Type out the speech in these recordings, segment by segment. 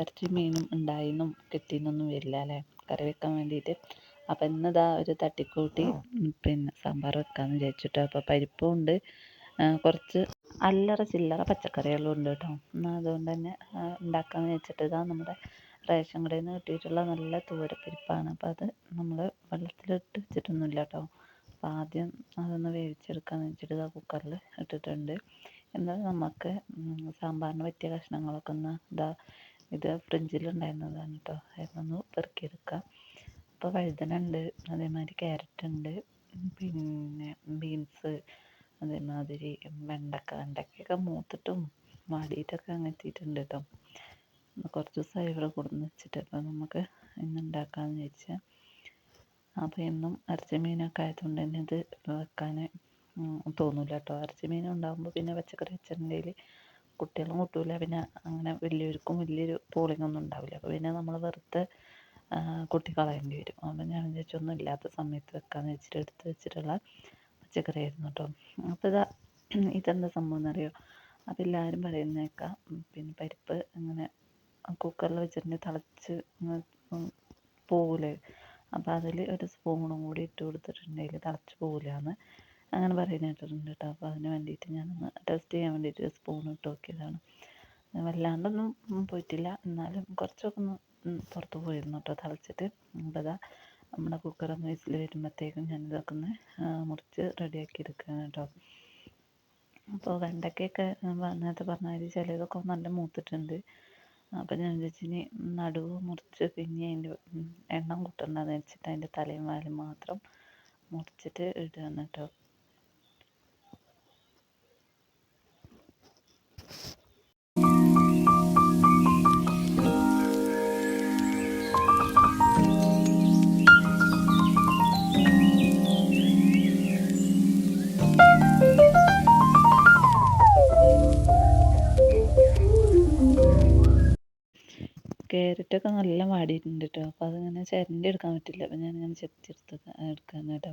ഇറച്ചി മീനും ഉണ്ടായിന്നും കിട്ടിയെന്നൊന്നും വരില്ല അല്ലേ? കറി വെക്കാൻ വേണ്ടിയിട്ട് അപ്പോൾ ഇന്നിതാ ഒരു തട്ടിക്കൂട്ടി പിന്നെ സാമ്പാർ വെക്കാമെന്ന് വിചാരിച്ചിട്ട്. അപ്പോൾ പരിപ്പും ഉണ്ട്. കുറച്ച് അല്ലറ ചില്ലറ പച്ചക്കറികളും ഉണ്ട് കേട്ടോ. എന്നാൽ അതുകൊണ്ട് തന്നെ ഉണ്ടാക്കാമെന്ന് വെച്ചിട്ട് ഇതാ നമ്മുടെ റേഷൻ കടയിൽ നിന്ന് കിട്ടിയിട്ടുള്ള നല്ല തൂരപ്പരിപ്പാണ് അപ്പോൾ അത് നമ്മൾ വെള്ളത്തിലിട്ട് വെച്ചിട്ടൊന്നുമില്ല കേട്ടോ. അപ്പോൾ ആദ്യം അതൊന്ന് വേവിച്ചെടുക്കാമെന്ന് വെച്ചിട്ട് ഇതാ കുക്കറിൽ ഇട്ടിട്ടുണ്ട്. എന്നാൽ നമുക്ക് സാമ്പാറിന് പറ്റിയ കഷ്ണങ്ങളൊക്കെ ഒന്ന് ഇതാ ഇത് ഫ്രിഡ്ജിലുണ്ടായിരുന്നതാണ് കേട്ടോ അതൊന്ന് പെറുക്കിയെടുക്കാം. അപ്പോൾ വഴുതന ഉണ്ട് അതേമാതിരി ക്യാരറ്റ് ഉണ്ട് പിന്നെ ബീൻസ് അതേമാതിരി വെണ്ടക്ക വെണ്ടക്കയൊക്കെ മൂത്തിട്ടും വാടിയിട്ടൊക്കെ അങ്ങ് എത്തിയിട്ടുണ്ട് കേട്ടോ കുറച്ച് ദിവസമായി ഇവിടെ കൊടുന്ന് വെച്ചിട്ട് അപ്പോൾ നമുക്ക് ഇന്ന് ഉണ്ടാക്കാമെന്ന് വിചാരിച്ചാൽ അപ്പോൾ ഇന്നും ഇറച്ചി മീനൊക്കെ ആയതുകൊണ്ട് തന്നെ ഇത് വെക്കാൻ തോന്നില്ല കേട്ടോ ഇറച്ചി മീൻ ഉണ്ടാകുമ്പോൾ പിന്നെ പച്ചക്കറി വെച്ചിട്ടുണ്ടെങ്കിൽ കുട്ടികളും കൂട്ടൂല. പിന്നെ അങ്ങനെ വലിയവർക്കും വലിയൊരു പോളിംഗ് ഒന്നും ഉണ്ടാവില്ല. അപ്പോൾ പിന്നെ നമ്മൾ വെറുതെ കുട്ടി കളയേണ്ടി വരും. അപ്പം ഞാൻ വിചാരിച്ചൊന്നും ഇല്ലാത്ത സമയത്ത് വെക്കാമെന്ന് വെച്ചിട്ട് എടുത്ത് വെച്ചിട്ടുള്ള പച്ചക്കറി ആയിരുന്നു കേട്ടോ അപ്പോൾ ഇതാ ഇതെന്താ സംഭവം എന്നറിയോ? അതെല്ലാവരും എല്ലാവരും പറയുന്നേക്കാം. പിന്നെ പരിപ്പ് ഇങ്ങനെ കുക്കറിൽ വെച്ചിട്ടുണ്ടെങ്കിൽ തിളച്ച് പോകൂലേ അപ്പോൾ അതിൽ ഒരു സ്പൂണും കൂടി ഇട്ട് കൊടുത്തിട്ടുണ്ടെങ്കിൽ തിളച്ച് പോകില്ല എന്ന് അങ്ങനെ പറയുന്ന കേട്ടിട്ടുണ്ട് കേട്ടോ. അപ്പോൾ അതിന് വേണ്ടിയിട്ട് ഞാനൊന്ന് ടെസ്റ്റ് ചെയ്യാൻ വേണ്ടിയിട്ട് സ്പൂൺ ഇട്ട് നോക്കിയതാണ്. വല്ലാണ്ടൊന്നും പോയിട്ടില്ല. എന്നാലും കുറച്ചൊക്കെ ഒന്ന് പുറത്ത് പോയിരുന്നു കേട്ടോ തിളച്ചിട്ട്. അപ്പോൾ നമ്മുടെ കുക്കറൊന്ന് വിസിൽ വരുമ്പോഴത്തേക്കും ഞാൻ ഇതൊക്കെ ഒന്ന് മുറിച്ച് റെഡിയാക്കി എടുക്കുകയാണ് കേട്ടോ. അപ്പോൾ വെണ്ടയ്ക്കൊക്കെ നേരത്തെ പറഞ്ഞ മാതിരി ചിലതൊക്കെ നല്ല മൂത്തിട്ടുണ്ട്. അപ്പോൾ ഞാൻ വിചാരിച്ചു ഇനി നടുവ് മുറിച്ച് പിന്നെ അതിന്റെ എണ്ണം കൂട്ടണ്ടെന്ന് വെച്ചിട്ട് അതിന്റെ തലയും വാലും മാത്രം മുറിച്ചിട്ട് ഇടുകയാണ് കേട്ടോ. ക്യാരറ്റൊക്കെ നല്ല വാടിയിട്ടുണ്ട് കേട്ടോ അപ്പോൾ അതിങ്ങനെ ചിരണ്ടി എടുക്കാൻ പറ്റില്ല. അപ്പോൾ ഞാനിങ്ങനെ ചെത്തിയെടുത്ത് എടുക്കാന്ന് കേട്ടോ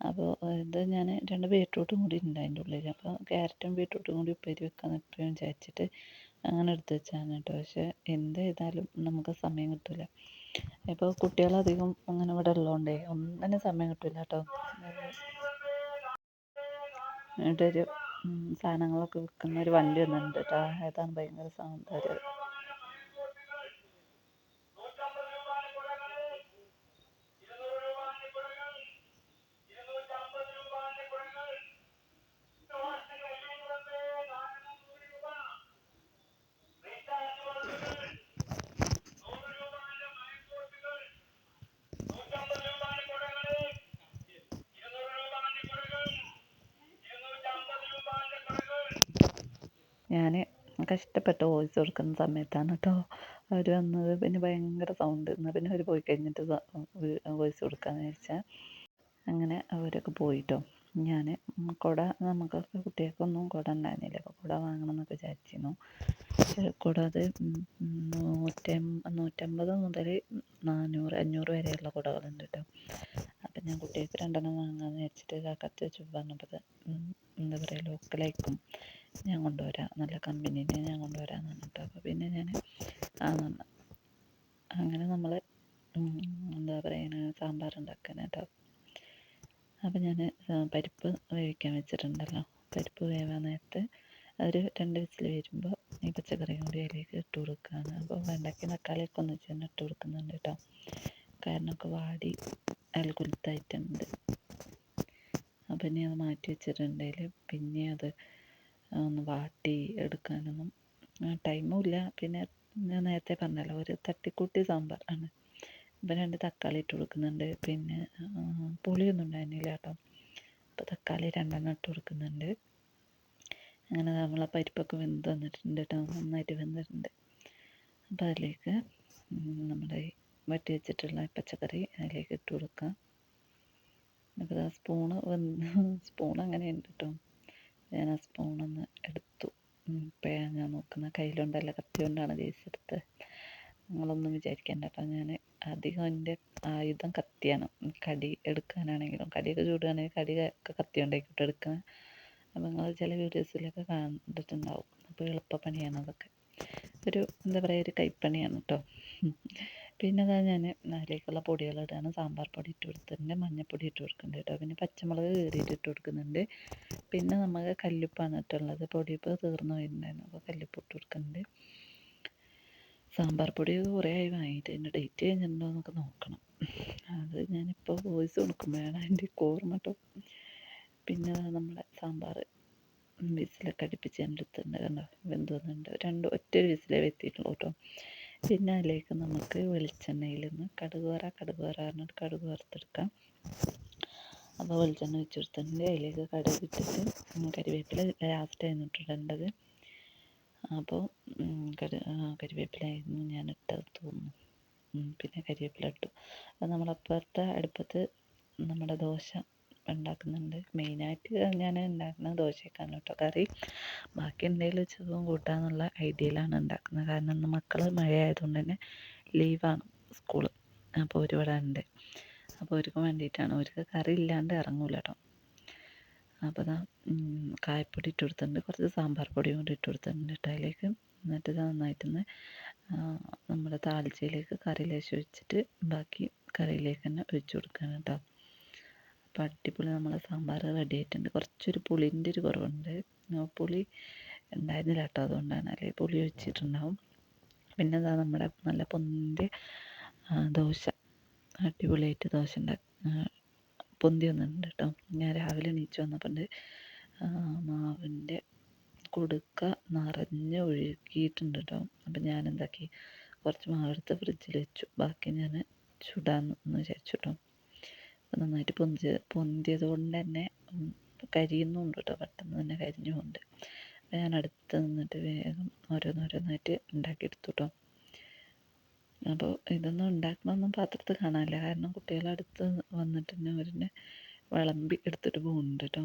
അപ്പോൾ ഇത് ഞാൻ രണ്ട് ബീട്രൂട്ടും കൂടി ഉണ്ട് അതിന്റെ ഉള്ളിൽ. അപ്പോൾ ക്യാരറ്റും ബീട്രൂട്ടും കൂടി ഉപ്പേരി വെക്കാൻ എപ്പോഴും വിചാരിച്ചിട്ട് അങ്ങനെ എടുത്ത് വെച്ചാണ് കേട്ടോ പക്ഷേ എന്ത് ചെയ്താലും നമുക്ക് സമയം കിട്ടില്ല ഇപ്പോൾ കുട്ടികളധികം അങ്ങനെ ഇവിടെ ഉള്ളതുകൊണ്ടേ ഒന്നിനും സമയം കിട്ടില്ല കേട്ടോ എന്നിട്ടൊരു സാധനങ്ങളൊക്കെ വിൽക്കുന്ന ഒരു വണ്ടി വന്നിട്ടുണ്ട് കേട്ടോ ഏതാണ് ഭയങ്കര സൗന്ദര്യം. ഞാൻ കഷ്ടപ്പെട്ട് വോയിസ് കൊടുക്കുന്ന സമയത്താണ് കേട്ടോ അവർ വന്നത്. പിന്നെ ഭയങ്കര സൗണ്ട് എന്നാൽ പിന്നെ അവർ പോയി കഴിഞ്ഞിട്ട് വോയിസ് കൊടുക്കാമെന്ന് വിചാരിച്ചാൽ അങ്ങനെ അവരൊക്കെ പോയിട്ടോ. ഞാൻ കുട നമുക്കൊക്കെ കുട്ടികൾക്കൊന്നും കുട ഉണ്ടായിരുന്നില്ല. അപ്പോൾ കുട വാങ്ങണം എന്നൊക്കെ വിചാരിച്ചിരുന്നു. കുട അത് നൂറ്റം നൂറ്റമ്പത് മുതൽ നാനൂറ് അഞ്ഞൂറ് വരെയുള്ള കുടകളുണ്ട് കേട്ടോ അപ്പം ഞാൻ കുട്ടികൾക്ക് രണ്ടെണ്ണം വാങ്ങാമെന്ന് വിചാരിച്ചിട്ട് കാക്കത്ത് വെച്ച് പറഞ്ഞപ്പോൾ എന്താ പറയുക ലോക്കലായിരിക്കും ഞാൻ കൊണ്ടുവരാം. നല്ല കമ്പനീന്റെ ഞാൻ കൊണ്ടുവരാമെന്ന് പറഞ്ഞിട്ട്. അപ്പോൾ പിന്നെ ഞാൻ അങ്ങനെ നമ്മൾ എന്താ പറയുക സാമ്പാർ ഉണ്ടാക്കാൻ കേട്ടോ അപ്പോൾ ഞാൻ പരിപ്പ് വേവിക്കാൻ വെച്ചിട്ടുണ്ടല്ലോ. പരിപ്പ് വേവാൻ നേരത്ത് ഒരു രണ്ട് വിസിൽ വരുമ്പോൾ ഈ പച്ചക്കറിയും കൂടി അതിലേക്ക് ഇട്ട് കൊടുക്കുകയാണ് അപ്പോൾ വെണ്ടയ്ക്ക് തക്കാളിയൊക്കെ ഒന്ന് വെച്ച് തന്നെ ഇട്ട് കൊടുക്കുന്നുണ്ട് കേട്ടോ കാരണമൊക്കെ വാടി അതിൽ കുലുത്തായിട്ടുണ്ട് അപ്പം ഇനി അത് മാറ്റി വെച്ചിട്ടുണ്ടെങ്കിൽ പിന്നെ അത് ഒന്ന് വാട്ടി എടുക്കാനൊന്നും ടൈമും ഇല്ല. പിന്നെ ഞാൻ നേരത്തെ പറഞ്ഞല്ലോ ഒരു തട്ടിക്കൂട്ടി സാമ്പാർ ആണ്. ഇപ്പം രണ്ട് തക്കാളി ഇട്ട് കൊടുക്കുന്നുണ്ട്. പിന്നെ പുളിയൊന്നും ഉണ്ടായിരുന്നില്ല കേട്ടോ. അപ്പോൾ തക്കാളി രണ്ടെണ്ണം ഇട്ട് കൊടുക്കുന്നുണ്ട്. അങ്ങനെ നമ്മളെ പരിപ്പൊക്കെ വെന്ത് വന്നിട്ടുണ്ട് കേട്ടോ. നന്നായിട്ട് വെന്തിട്ടുണ്ട്. അപ്പോൾ അതിലേക്ക് നമ്മുടെ വട്ടി വെച്ചിട്ടുള്ള പച്ചക്കറി അതിലേക്ക് ഇട്ട് കൊടുക്കാം. അപ്പോൾ ആ സ്പൂണ് സ്പൂൺ അങ്ങനെ ഉണ്ട് കേട്ടോ. ഞാൻ ആ സ്പൂണൊന്ന് എടുത്തു. ഇപ്പോഴാണ് ഞാൻ നോക്കുന്നത് കയ്യിലുണ്ടല്ല കത്തി കൊണ്ടാണ് എടുത്തത് നിങ്ങളൊന്നും വിചാരിക്കേണ്ട അപ്പം ഞാൻ അധികം എന്റെ ആയുധം കത്തിയാണ്. കടി എടുക്കാനാണെങ്കിലും കടിയൊക്കെ ചൂടുകയാണെങ്കിൽ കടി കത്തി കൊണ്ടായിക്കോട്ടെ എടുക്കുന്നത് അപ്പം നിങ്ങൾ ചില വീഡിയോസിലൊക്കെ കണ്ടിട്ടുണ്ടാവും. അപ്പോൾ എളുപ്പ പണിയാണ് അതൊക്കെ. ഒരു എന്താ പറയുക ഒരു കൈപ്പണിയാണ് കേട്ടോ. പിന്നെ അതാ ഞാൻ അതിലേക്കുള്ള പൊടികൾ ഇടുകയാണ് സാമ്പാർ പൊടി ഇട്ട് കൊടുത്തിട്ടുണ്ട്. മഞ്ഞൾപ്പൊടി ഇട്ട് കൊടുക്കുന്നുണ്ട് കേട്ടോ. പിന്നെ പച്ചമുളക് കീറിയിട്ട് ഇട്ട് കൊടുക്കുന്നുണ്ട്. പിന്നെ നമുക്ക് കല്ലുപ്പാണ് ഇട്ടുള്ളത്. ഇപ്പോൾ തീർന്നു പോയിട്ടുണ്ടായിരുന്നു അപ്പോൾ കല്ലുപ്പ് ഇട്ട് കൊടുക്കുന്നുണ്ട്. സാമ്പാർ പൊടി കുറേ ആയി വാങ്ങിയിട്ട് അതിന്റെ ഡേറ്റ് കഴിഞ്ഞിട്ടുണ്ടോ എന്നൊക്കെ നോക്കണം. അത് ഞാനിപ്പോൾ വോയിസ് കൊടുക്കുമ്പോഴാണ് അതിന്റെ ഓർമ്മ കേട്ടോ. പിന്നെ നമ്മുടെ സാമ്പാർ വിസിലൊക്കെ അടുപ്പിച്ച് ഞാൻ എടുത്തിട്ടുണ്ട്. കണ്ടോ? വെന്ത് വന്നിട്ടുണ്ട്. രണ്ട് ഒറ്റ വിസിലേ വെത്തിയിട്ടുള്ളൂ കേട്ടോ. പിന്നെ അതിലേക്ക് നമുക്ക് വെളിച്ചെണ്ണയിൽ നിന്ന് കടുക് വറ കടുക് വറ പറഞ്ഞിട്ട് കടുക് വറുത്തെടുക്കാം. അപ്പോൾ വെളിച്ചെണ്ണ വെച്ച് കൊടുത്തിട്ടുണ്ട്. അതിലേക്ക് കടുക് ഇട്ടിട്ട് കരിവേപ്പില ലാസ്റ്റ് ആയിരുന്നു ഇട്ടിടേണ്ടത്. അപ്പോൾ കരു കരിവേപ്പിലായിരുന്നു ഞാൻ ഇട്ടത് തോന്നുന്നു പിന്നെ കരിവേപ്പില ഇട്ടു. അത് നമ്മളപ്പുറത്തെ അടുപ്പത്ത് നമ്മുടെ ദോശ ഉണ്ടാക്കുന്നുണ്ട്. മെയിനായിട്ട് ഞാൻ ഉണ്ടാക്കുന്നത് ദോശയ്ക്കാണ് കേട്ടോ. കറി. ബാക്കി എന്തെങ്കിലും ഉച്ചക്കും കൂട്ടാമെന്നുള്ള ഐഡിയയിലാണ് ഉണ്ടാക്കുന്നത്. കാരണം ഇന്ന് മക്കൾ മഴയായതുകൊണ്ട് തന്നെ ലീവാണ് സ്കൂൾ അപ്പോൾ ഒരു ഇവിടെ ഉണ്ട്. അപ്പോൾ അവർക്ക് വേണ്ടിയിട്ടാണ്. അവർക്ക് കറി ഇല്ലാണ്ട് ഇറങ്ങൂല കേട്ടോ. അപ്പോൾ ഇതാ കായപ്പൊടി ഇട്ട് കൊടുത്തിട്ടുണ്ട്. കുറച്ച് സാമ്പാർ പൊടിയും കൂടി ഇട്ട് കൊടുത്തിട്ടുണ്ട് കേട്ടോ അതിലേക്ക്. എന്നിട്ട് ഇത് നന്നായിട്ടൊന്ന് നമ്മുടെ താളിച്ചയിലേക്ക് കറി ലേശം ഒഴിച്ചിട്ട് ബാക്കി കറിയിലേക്ക് തന്നെ ഒഴിച്ചു കൊടുക്കുകയാണ് കേട്ടോ. അപ്പോൾ അടിപൊളി നമ്മളെ സാമ്പാർ റെഡി ആയിട്ടുണ്ട്. കുറച്ചൊരു പുളിന്റെ ഒരു കുറവുണ്ട്. പുളി ഉണ്ടായിരുന്നില്ല കേട്ടോ അതുകൊണ്ടാണ്. അല്ലെങ്കിൽ പുളി ഒഴിച്ചിട്ടുണ്ടാവും പിന്നെ അതാ നമ്മുടെ നല്ല പൊന്തി ദോശ. അടിപൊളിയായിട്ട് ദോശ ഉണ്ടാക്കി പൊന്തി വന്നിട്ടുണ്ട് കേട്ടോ. ഞാൻ രാവിലെ എണീച്ച് വന്നപ്പോൾ മാവിന്റെ കൊടുക്ക നിറഞ്ഞ് ഒഴുകിയിട്ടുണ്ട് കേട്ടോ. അപ്പം ഞാൻ എന്താക്കി കുറച്ച് മാവെടുത്ത് ഫ്രിഡ്ജിൽ വെച്ചു. ബാക്കി ഞാൻ ചുടാമെന്ന് വിചാരിച്ചു കേട്ടോ. നന്നായിട്ട് പൊന്തി പൊന്തിയത് കൊണ്ട് തന്നെ കരിയുന്നുണ്ട് കേട്ടോ പെട്ടെന്ന് തന്നെ കരിഞ്ഞുമുണ്ട് അപ്പം ഞാൻ അടുത്ത് നിന്നിട്ട് വേഗം ഓരോന്നോരോന്നായിട്ട് ഉണ്ടാക്കിയെടുത്തു കേട്ടോ അപ്പോൾ ഇതൊന്നും ഉണ്ടാക്കണമെന്നും പാത്രത്തിൽ കാണാനില്ല. കാരണം കുട്ടികളടുത്ത് വന്നിട്ട് തന്നെ അവരെന്നെ വിളമ്പി എടുത്തിട്ട് പോകുന്നുണ്ട് കേട്ടോ